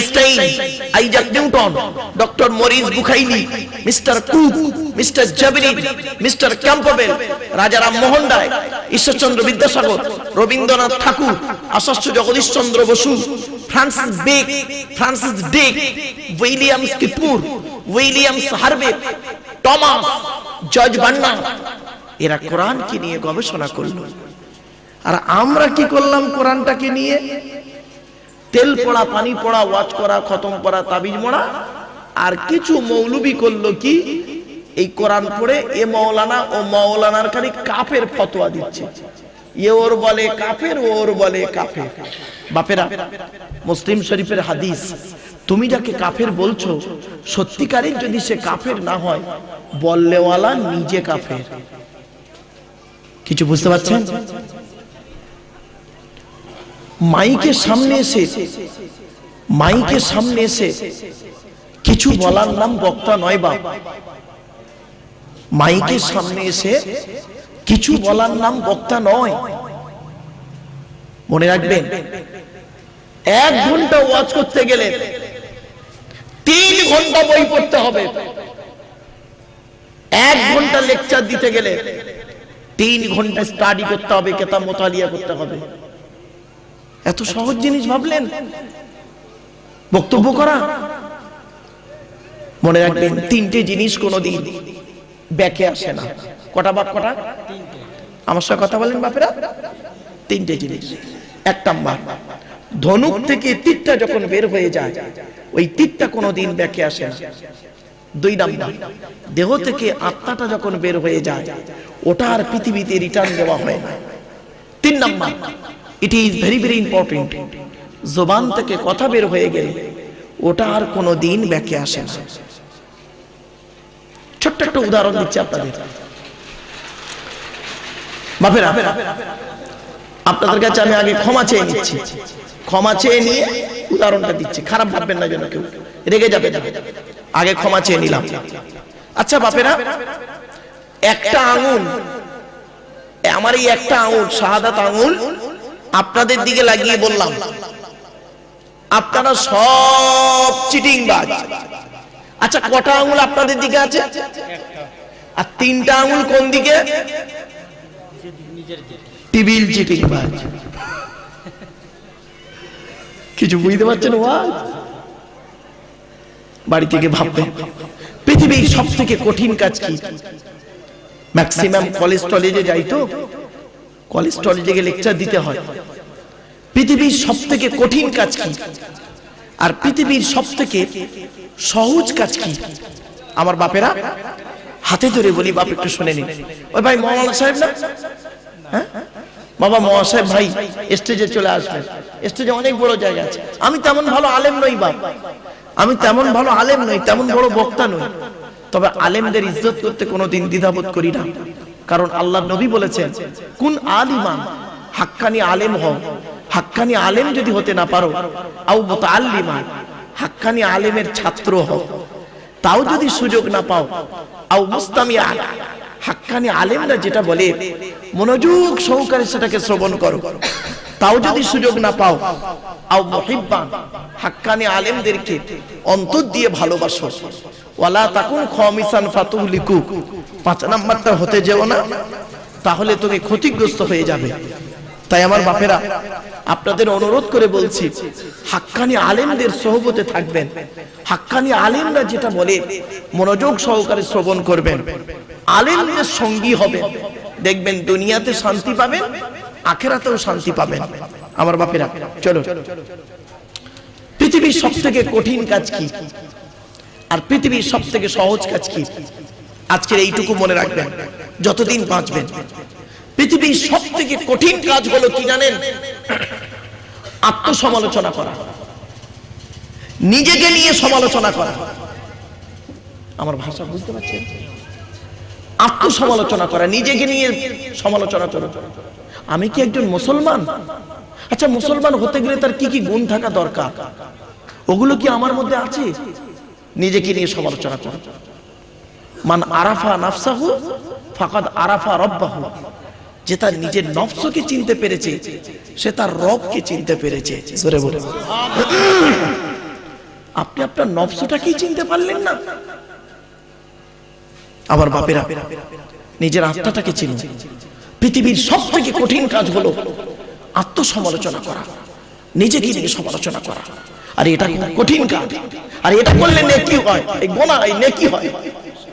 Einstein Isaac Newton doctor Maurice Bucaille mister Cook mister Jabri mister Campbell Raja Rammohan Roy Ishwarchandra Vidyasagar Rabindranath Tagore আশাস্য Jagadishchandra Basu Francis bake Francis ডেক Williams কিপুর Williams Harvey Thomas George বান্না এরা কোরআনকে নিয়ে গবেষণা করল। আর আমরা কি করলাম কোরআনটাকে নিয়ে? তেল পড়া, পানি পড়া, ওয়াজ করা, খতম করা, তাবিজ মোড়া। আর কিছু মৌলবি করল কি? এই কোরআন পড়ে এ মৌলানা ও মৌলানার খালি কাফের ফতোয়া দিচ্ছে। এ ওর বলে কাফের, ও ওর বলে কাফের। বাপেরা, মুসলিম শরীফের হাদিস, তুমি যাকে কাফের বলছো, সত্যিকারের যদি সে কাফের না হয়, বললেওয়ালা নিজে কাফের। কিছু বুঝতে পারছেন? মাইকের সামনে এসে মাইকের সামনে এসে, কিছু বলার নাম বক্তা নয় বা মাইকের সামনে এসে, কিছু বলার নাম বক্তা নয়। মনে রাখবেন, এক ঘণ্টা ওয়াজ করতে গেলে তিন ঘণ্টা বই পড়তে হবে। এক ঘণ্টা লেকচার দিতে গেলে তিন ঘণ্টা স্টাডি করতে হবে, কেতাব মোতালিয়া করতে হবে। এত সহজ জিনিস ভাবলেন? বক্তব্য করা? মনে রাখবেন তিনটে জিনিস কোনোদিন ব্যাকে আসে না। কটা বাপ কটা? আমার সঙ্গে কথা বলেন বাপেরা। তিনটে জিনিস। এক নাম্বার ধনুক থেকে তীরটা যখন বের হয়ে যায় ওই তীরটা কোনোদিন ব্যাকে আসে না। দুই নাম্বার দেহ থেকে আত্মাটা যখন বের হয়ে যায় ওটা আর পৃথিবীতে রিটার্ন দেওয়া হয় না। তিন number it is very very important জবান থেকে কথা বের হয়ে গেলে ওটা আর কোনো দিন ব্যাকে আসে না। ছোট্ট একটা উদাহরণ দিচ্ছি আপনাদের। বাপেরা, আপনাদের কাছে আমি আগে ক্ষমা চেয়ে নিচ্ছি। ক্ষমা চেয়ে নিয়ে উদাহরণটা দিচ্ছি। খারাপ ভাববেন না যেন কেউ। রেগে যাবে আগে ক্ষমা চেয়ে নিলাম। আচ্ছা বাপেরা, একটা আঙুল আমার এই একটা আঙুল, শাহাদাত আঙুল আপনাদের দিকে লাগিয়ে বললাম আপনারা সব চিটিং বাজ। আচ্ছা কটা আঙুল আপনাদের দিকে আছে? আর তিনটা আঙুল কোন দিকে? টিবিল চিটিং বাজ। কিছু বুঝতে পারছেন ওয়াজ? বাড়ি থেকে ভাববেন পৃথিবীর সব থেকে কঠিন কাজ কি? ম্যাক্সিমাম কলেজ টলেজে যাই তো? কলেজ টলেজে গিয়ে লেকচার দিতে হয়। পৃথিবীর সব থেকে কঠিন কাজ কি? আর পৃথিবীর সব থেকে সহজ কাজ কি? আমার বাপেরা হাতে ধরে বলি, বাপ, একটু শুনে নিন ওই ভাই মৌলানা সাহেব না? হ্যাঁ? বাবা মহাশয় ভাই, স্টেজে চলে আসবেন। স্টেজে অনেক বড় জায়গা আছে। আমি তেমন ভালো আলেম নই, বাপ। আমি তেমন ভালো আলেম নই, তেমন বড় বক্তা নই। তবে আলেমদের ইজ্জত করতে কোনোদিন দ্বিধাবোধ করি না। কারণ আল্লাহ নবী বলেছেন, কোন আলিমান, হাক্কানি আলেম হও। হাক্কানি আলেম যদি হতে না পারো আউ মুতাআল্লিমান হাক্কানি আলেমের ছাত্র হও। তাও যদি সুযোগ না পাও আউ মুস্তামিয়া, হাক্কানি আলেমরা যেটা বলে, মনোযোগ সহকারে সেটাকে শ্রবণ করো। তাও যদি সুযোগ না পাও, আও মুহিব্বান, হাক্কানি আলেমদেরকে অন্তর দিয়ে ভালোবাসো। ওয়ালা তাকুন খমিসান ফাতুহলিকু। পাঁচ নাম্বারটা হতে যেও না, তাহলে তুমি ক্ষতিগ্রস্ত হয়ে যাবে। তাই আমার বাপেরা, আপনাদের অনুরোধ করে বলছি, হাক্কানি আলেমদের সহবতে থাকবেন। হাক্কানি আলেমরা যেটা বলে, মনোযোগ সহকারে শ্রবণ করবেন। আলেমদের সঙ্গী হবেন। দেখবেন দুনিয়াতে শান্তি পাবেন, আখেরাতেও শান্তি পাবেন। আমার বাপেরা চলো পৃথিবীর সব থেকে কঠিন কাজ কি? আর পৃথিবীর সব থেকে সহজ কাজ কি? আজকের এইটুকু মনে রাখবেন, যতদিন বাঁচবেন। পৃথিবীর সব থেকে কঠিন কাজ হলো কি জানেন? আত্মসমালোচনা করা। নিজেকে নিয়ে সমালোচনা করা। আমার ভাষা বুঝতে পারছেন? আত্মসমালোচনা করা, নিজেকে নিয়ে সমালোচনা করা। আমি কি একজন মুসলমান? আচ্ছা মুসলমান হতে গেলে তার কি কি গুণ থাকা দরকার? ওগুলো কি আমার মধ্যে আছে? নিজেকে নিয়ে সমালোচনা করা। মান আরাফা নাফসাহু ফাকাদ আরাফা রব্বাহু। যে তার নিজের নফসকে চিনতে পেরেছে, সে তার রবকে চিনতে পেরেছে। জোরে বলে আপনি আপনার নফসটাকেই চিনতে পারলেন না। আবার বাপেরা, নিজের আত্মাটাকে চিনুন। পৃথিবীর সব থেকে কঠিন কাজ হলো আত্মসমালোচনা করা, নিজেকে নিয়ে সমালোচনা করা। আর এটা কঠিন কাজ। আর এটা করলে নেকি হয়। এই গোনা এই নেকি হয়।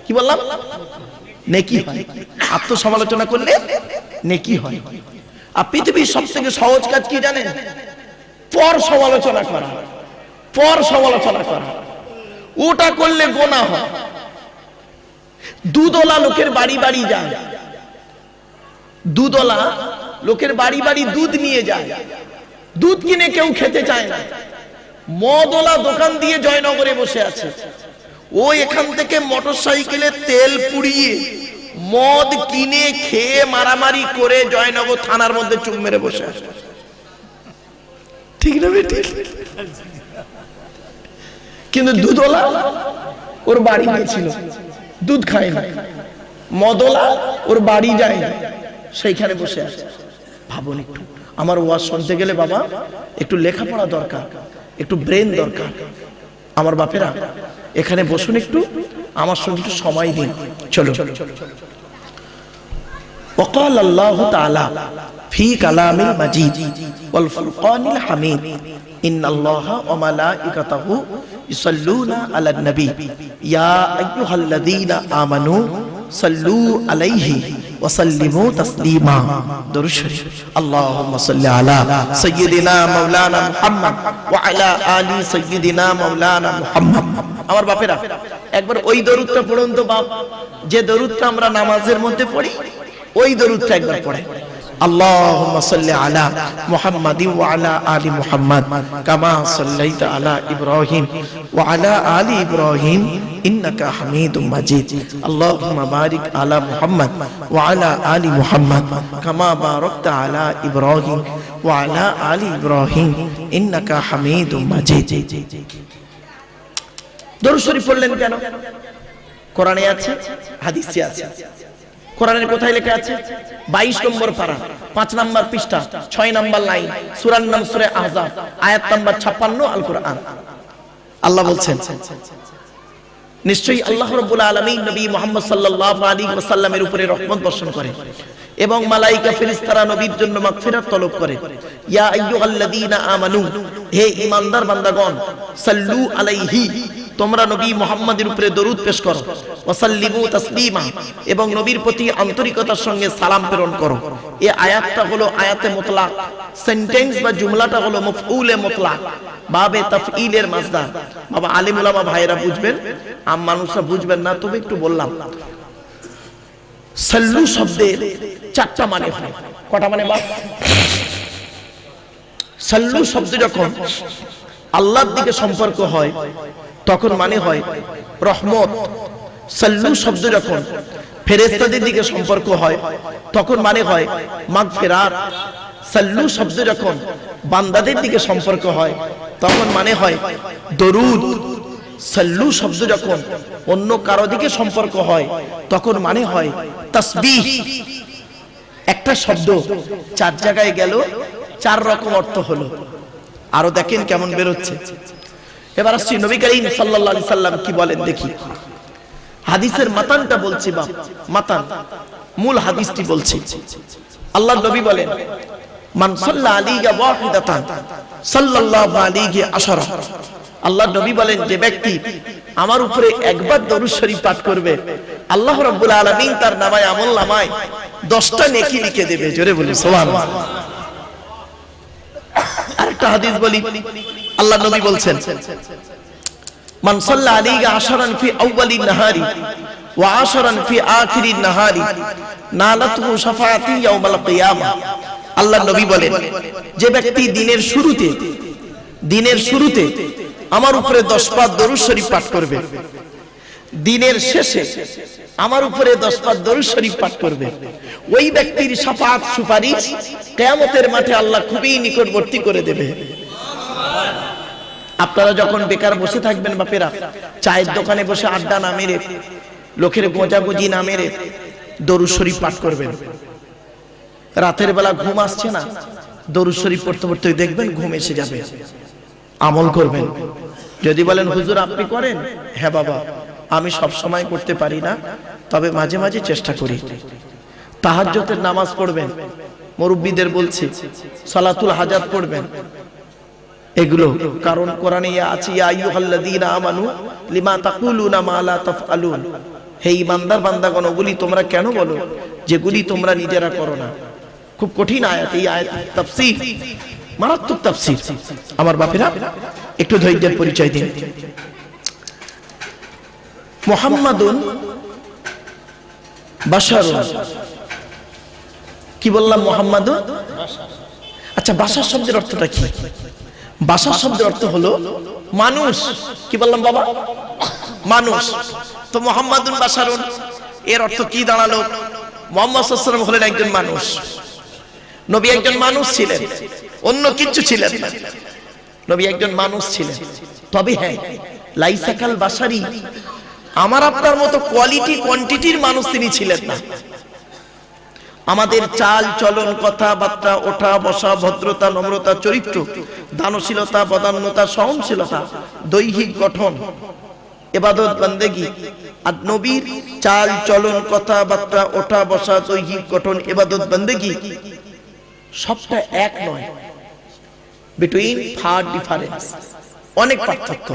কি বললাম? নেকি হয়। আত্মসমালোচনা করলে নেকি হয়। আর পৃথিবীর সব থেকে সহজ কাজ কি জানেন? পর সমালোচনা করা। পর সমালোচনা করা। ওটা করলে গোনা হয়। দুদলা লোকের বাড়ি বাড়ি যায়। দুদলা লোকের বাড়ি বাড়ি দুধ নিয়ে যায়। দুধ কিনে কেউ খেতে চায় না। মদলা দোকান দিয়ে জয়নগরে বসে আছে। ও এখান থেকে মোটর সাইকেলে তেল পুড়িয়ে মদ কিনে খেয়ে মারামারি করে জয়নগর থানার মধ্যে চুপ মেরে বসে আছে। ঠিক না বেটি? কিন্তু দুধওয়ালা ওর বাড়ি গিয়েছিল। দুধ খায় না। মদলা ওর বাড়ি যায় না। সেইখানে বসে আছে। ভাবুন একটু আমার ওয়াজ শুনতে গেলে বাবা একটু লেখাপড়া দরকার। একটু ব্রেন দরকার আমার বাপেরা এখানে বসুন একটু আমার সঙ্গে একটু সময় দিন চলো وقال الله تعالى في كلام المجيد والفرقان الحميد إن الله وملائكته يصلون على النبي يا أيها الذين آمنوا صلوا عليه ওয়াসাল্লিমু তাসলিমা দরুদ শরীফ আল্লাহুম্মা সাল্লি আলা সাইয়্যিদিনা মাওলানা মুহাম্মদ ওয়া আলা আলি সাইয়্যিদিনা মাওলানা মুহাম্মদ আমার বাপেরা, একবার ওই দরুদটা পড়ুন তো বাপ। যে দরুদটা আমরা নামাজের মধ্যে পড়ি, ওই দরুদটা একবার পড়ে। اللهم صل على محمد وعلى آل محمد كما صليت على إبراهيم وعلى آل إبراهيم إنك حميد مجيد اللهم بارك على محمد وعلى آل محمد كما باركت على إبراهيم وعلى آل إبراهيم إنك حميد مجيد দরুদ শরীফ পড়লেন কেন কোরআনে আছে হাদিসে আছে কোরআনের কোথায় লেখা আছে? বাইশ নম্বর পারা, পাঁচ নম্বর পৃষ্ঠা, ছয় নম্বর লাইন সুরান নাম সুরে আহজাব, আয়াত নম্বর ছাপ্পান্ন আল কোরআন আল্লাহ বলছেন, নিশ্চয়ই আল্লাহ রব্বুল আলামিন নবী মুহাম্মদ সাল্লাল্লাহু আলাইহি ওয়াসাল্লামের উপরে রহমত বর্ষণ করে এবং মালাইকা ফেরেশতারা নবীর জন্য মাগফিরাত তলব করে। ইয়া আইয়ুহাল্লাযীনা আমানু হে ঈমানদার বান্দাগণ, সাল্লু আলাইহি, তোমরা নবী মুহাম্মাদের উপরে দরুদ পেশ করো। ওয়াসাল্লিমু তাসলিমা, এবং নবীর প্রতি আন্তরিকতার সঙ্গে সালাম প্রেরণ করো। এই আয়াতটা হলো আয়াতে মুতলাক, সেন্টেন্স বা জুমলাটা হলো মফউলে মুতলাক, বাবে তাফঈলের মাজদার বাবা আলিম উলামা ভাইরা বুঝবেন, আম মানুষরা বুঝবেন না, তবে একটু বললাম। সাল্লু শব্দের চারটা মানে হয়। কটা মানে বাপ? সাল্লু শব্দ যখন আল্লাহর দিকে সম্পর্ক হয়, তখন মানে হয় রহমত। সাল্লু শব্দ যখন ফেরেস্তাদের দিকে সম্পর্ক হয়, তখন মানে হয় মাগফিরাত। সাল্লু শব্দ যখন বান্দাদের দিকে সম্পর্ক হয়, তখন মানে হয় দরুদ। সাল্লু শব্দ যখন অন্য কারও দিকে সম্পর্ক হয়, তখন মানে হয় তাসবিহ। একটা শব্দ চার জায়গায় গেল চার রকম অর্থ হলো। আরও দেখেন কেমন বেরোচ্ছে। এবার আসছি নবী করিম আলাইহি সাল্লাম কি বলেন দেখি। হাদিসের মাতানটা বলছি বাপ, মাতান, মূল হাদিসটি বলছি। আল্লাহ নবী বলেন, মান সাল্লা আলাইহি ওয়াহিদাতান, সাল্লাল্লাহু আলাইহি আশারা। আল্লাহ নবী বলেন, যে ব্যক্তি আমার উপরে একবার দরুদ শরীফ পাঠ করবে, আল্লাহ রাব্বুল আলামিন তার নামায় আমল নামায় 10টা নেকি লিখে দেবে। জোরে বলি সুবহানাল্লাহ। আরেকটা হাদিস বলি। আল্লাহ নবী বলছেন, মান সাল্লা আলাইহি আশরান ফি আউয়ালিন নাহারি ওয়া আশরান ফি আখিরিন নাহারি শাফাআতি ইয়াউমাল কিয়ামা। আল্লাহ নবী বলেন, যে ব্যক্তি দিনের শুরুতে দিনের শুরুতে আমার উপরে 10 পাক দরুদ শরীফ পাঠ করবে দিনের শেষে আমার উপরে 10 পাক দরুদ শরীফ পাঠ করবে। ওই ব্যক্তির শাফাআত সুপারিশ কিয়ামতের মাঠে আল্লাহ খুবই নিকটবর্তী করে দেবে। আপনারা যখন বেকার বসে থাকবেন বাপেরা, চায়ের দোকানে বসে আড্ডা না মেরে, লোকের গোজাগুজি না মেরে দরুদ শরীফ পাঠ করবেন। রাতের বেলা ঘুম আসছে না, দরুদ শরীফ পড়তে পড়তে দেখবেন ঘুম এসে যাবে। আমল করবেন। যদি বলেন, হুজুর, আপনি করেন? হ্যাঁ বাবা। আমি সব সময় করতে পারি না, তবে মাঝে মাঝে চেষ্টা করি। তাহাজ্জতের নামাজ পড়বেন, মুরব্বীদের বলছি, সালাতুল হাজাত পড়বেন। এগুলো কারণ কোরআনে আছে, ইয়া আইয়ুহাল্লাযীনা আমানু লিমা তাকুলুনা মা লা তাফআলুন। হে ইমানদার বান্দাগণ, ওগুলি তোমরা কেন বলো? যেগুলি তোমরা নিজেরা করো না। খুব কঠিন আয়াত, এই আয়াত তাফসীর, মারাত্মক তাফসীর। আমার বাপেরা, একটু ধৈর্যের পরিচয় দিন। মুহাম্মাদুন বাশারুন কি বললাম, মুহাম্মাদুন? আচ্ছা বাসার শব্দের অর্থটা কি? বাসার শব্দের অর্থ হলো মানুষ। কি বললাম, বাবা? মানুষ। তো মোহাম্মদুন বাসারুন এর অর্থ কি দাঁড়াল? মোহাম্মদ হলেন একজন মানুষ। নবী একজন মানুষ ছিলেন, অন্য কিছু ছিলেন না। নবী একজন মানুষ ছিলেন। তবে হ্যাঁ লাইসাকাল বাসারি আমার আপনার মতো কোয়ালিটি কোয়ান্টিটির মানুষ তিনি ছিলেন না। আমাদের চাল চলন, কথাবার্তা, ওঠা, বসা, ভদ্রতা, নম্রতা, চরিত্র, দানশীলতা, বদান্যতা, সহনশীলতা, দৈহিক গঠন, এবাদত, বান্দেগি, আর নবীর চাল চলন, কথাবার্তা, ওঠা, বসা, দৈহিক গঠন, এবাদত, বান্দেগি, সবটা এক নয়। বিটুইন ফার ডিফারেন্স অনেক পার্থক্য।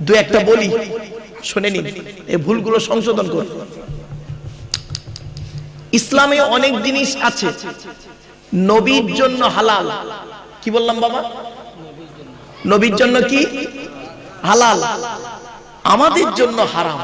দু একটা বলি, শুনে নিন। এই ভুলগুলো সংশোধন করুন। ইসলামে অনেক জিনিস আছে, নবীর জন্য হালাল। কি বললাম বাবা? নবীর জন্য কি? হালাল। আমাদের জন্য হারাম।